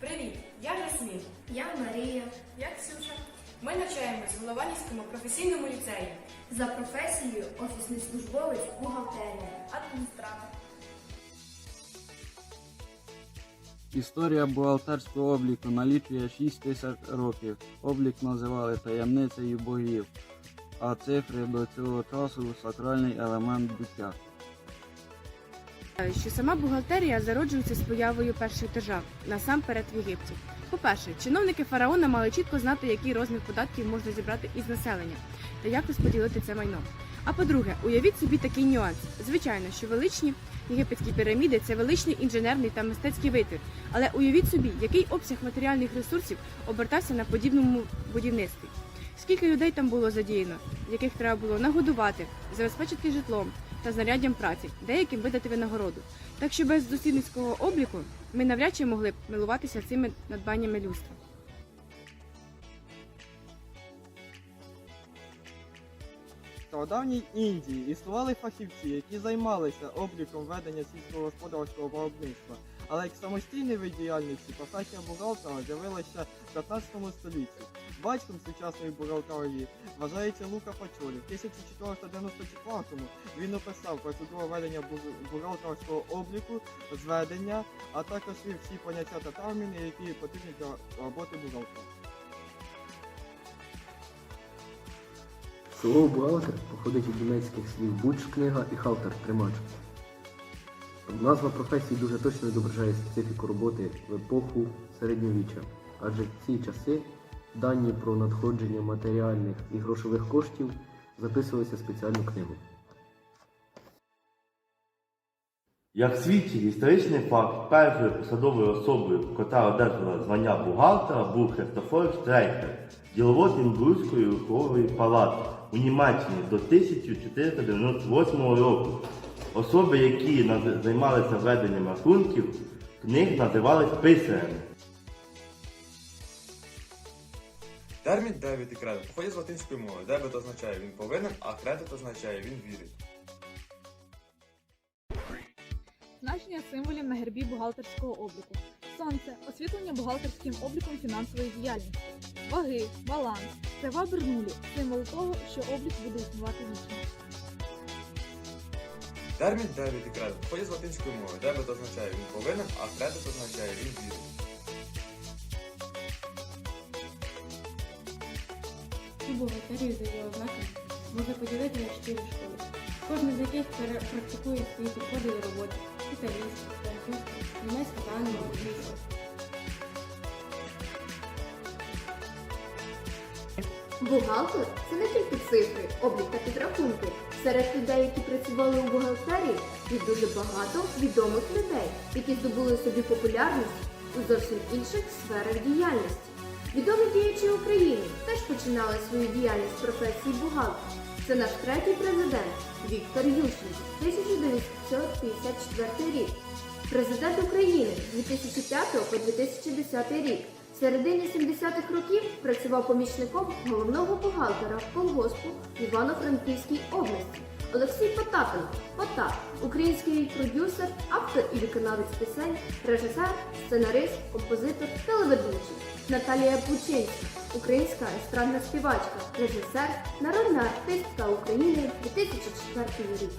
Привіт! Я Жасмін. Я Марія. Я Ксюша. Ми навчаємось в Голованівському професійному ліцеї. За професією офісний службовець бухгалтерія. Адміністратор. Історія бухгалтерського обліку налічує 6 тисяч років. Облік називали таємницею богів, а цифри до цього часу сакральний елемент буття. Що сама бухгалтерія зароджується з появою перших держав, насамперед в Єгипті. По-перше, чиновники фараона мали чітко знати, який розмір податків можна зібрати із населення та як розподілити це майно. А по-друге, уявіть собі такий нюанс. Звичайно, що величні єгипетські піраміди це величний інженерний та мистецький витвір. Але уявіть собі, який обсяг матеріальних ресурсів обертався на подібному будівництві. Скільки людей там було задіяно, яких треба було нагодувати, забезпечити житлом та знаряддям праці, деяким видати винагороду. Так що без дослідницького обліку ми навряд чи могли б милуватися цими надбаннями людства. Стародавній Індії існували фахівці, які займалися обліком ведення сільськогосподарського виробництва. Але як самостійний вид діяльності професія бухгалтера з'явилася в 15 столітті. Батьком сучасної бухгалтерії вважається Лука Пачолі. В 1494-му він описав процедуру ведення бу- бухгалтерського обліку, зведення, а також всі поняття та терміни, які потрібні для роботи бухгалтера. Слово бухгалтер походить від німецьких слів буч книга і халтер тримач. Назва професії дуже точно відображає специфіку роботи в епоху середньовіччя, адже в ці часи дані про надходження матеріальних і грошових коштів записувалися в спеціальну книгу. Як свідчить історичний факт, першою посадовою особою, котра одержала звання бухгалтера, був Христофор Штрейхер, діловод Інбрузької рухової палати у Німеччині до 1498 року. Особи, які займалися веденням рахунків, книг називались писарями. Термін дебіт і кредит походить з латинської мови. Дебет означає він повинен, а кредит означає він вірить. Значення символів на гербі бухгалтерського обліку. Сонце освітлення бухгалтерським обліком фінансової діяльності. Ваги, баланс, крива Бернулі символ того, що облік буде існувати вічно. Термін дебіт і кредит походить з латинської мови. Дебет означає він повинен, а кредит означає він вірить. І бухгалтерію за її ознаками можна поділити на чотири школи, кожна з яких практикує свої підходи до роботи італійська, французька, німецька та англійська. Бухгалтер це не тільки цифри, облік та підрахунки. Серед людей, які працювали у бухгалтерії, є дуже багато відомих людей, які здобули собі популярність у зовсім інших сферах діяльності. Відомі діячі України теж починали свою діяльність в професії бухгалтера. Це наш третій президент Віктор Ющенко, 1954 рік. Президент України з 2005 по 2010 рік. В середині 70-х років працював помічником головного бухгалтера колгоспу Івано-Франківській області. Олексій Потапенко, Потап, український продюсер, автор і виконавець пісень, режисер, сценарист, композитор, телеведучий. Наталія Бучинська, українська естрадна співачка, режисер, народна артистка України 2004 рік.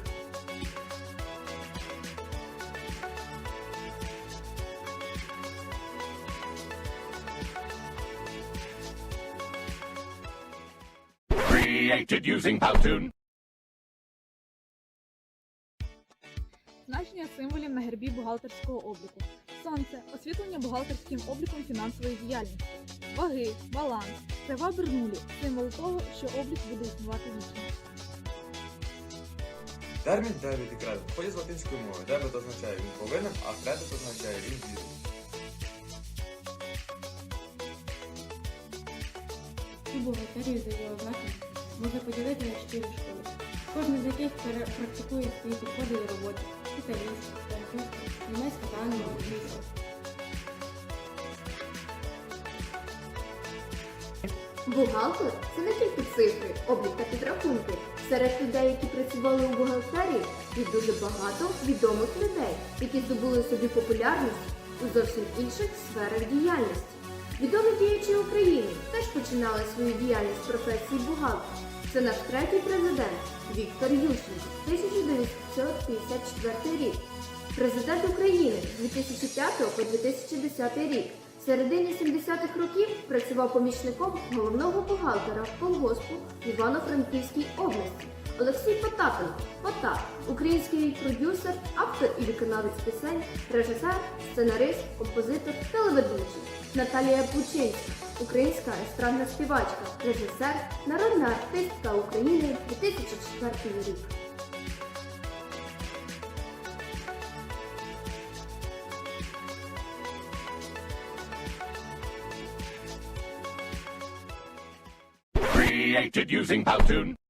Значення символів на гербі бухгалтерського обліку. Сонце освітлення бухгалтерським обліком фінансової діяльності. Ваги, баланс, крива Бернулі символ того, що облік буде існувати вічно. Термін дебіт і кредит походить з латинської мови. Дебет означає він повинен, а кредит означає він вірить. І бухгалтерію за її ознаками можна поділити на чотири школи, кожна з яких практикує свої підходи до роботи італійська, французька, німецька та англійська. Бухгалтер це не тільки цифри, облік та підрахунки. Серед людей, які працювали у бухгалтерії, є дуже багато відомих людей, які здобули собі популярність у зовсім інших сферах діяльності. Відомі діячі України теж починали свою діяльність з професії бухгалтера. Це наш третій президент Віктор Ющенко, 1954 рік. Президент України з 2005 по 2010 рік. В середині 70-х років працював помічником головного бухгалтера колгоспу Івано-Франківській області. Олексій Потапенко, Потап, український продюсер, автор і виконавець пісень, режисер, сценарист, композитор, телеведучий. Наталія Бучинська, українська естрадна співачка, режисер, народна артистка України 2004 рік. Created using Powtoon.